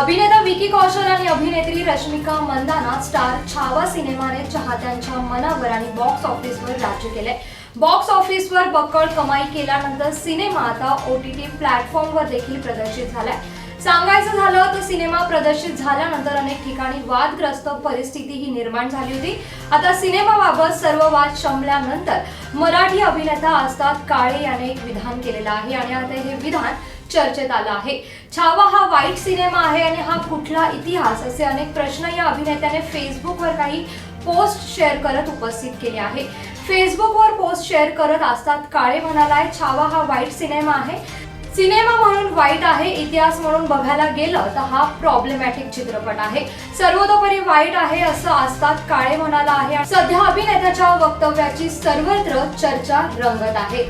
अभिनेता विकी कौशल आणि अभिनेत्री रश्मिका मंदाना स्टार छावा सिनेमाने चाहत्यांच्या मनावर आणि बॉक्स ऑफिसवर राज्य केले बॉक्स ऑफिसवर बक्कळ कमाई केल्यानंतर सिनेमा आता ओ टी टी प्लॅटफॉर्मवर देखील प्रदर्शित झालाय. सांगायचं झालं तर सिनेमा प्रदर्शित झाल्यानंतर अनेक ठिकाणी वादग्रस्त परिस्थिती ही निर्माण झाली होती. आता सिनेमाबाबत सर्व वाद शमल्यानंतर मराठी अभिनेता असतात काळे याने एक विधान केलेलं आहे आणि आता हे विधान चर्चेत आला आहे. छावा हा वाईट सिनेमा आहे आणि हा कुठला इतिहास असे अनेक प्रश्न या अभिनेत्याने फेसबुकवर काही पोस्ट शेअर करत उपस्थित केले आहे. फेसबुकवर पोस्ट शेअर करत असतात काळे म्हणालाय छावा हा वाईट सिनेमा आहे. सिनेमा म्हणून वाईट आहे इतिहास म्हणून बघायला गेलं तर हा प्रॉब्लेमॅटिक चित्रपट आहे. सर्वतोपरी वाईट आहे असं असतात काळे म्हणाला आहे. सध्या अभिनेत्याच्या वक्तव्याची सर्वत्र चर्चा रंगत आहे.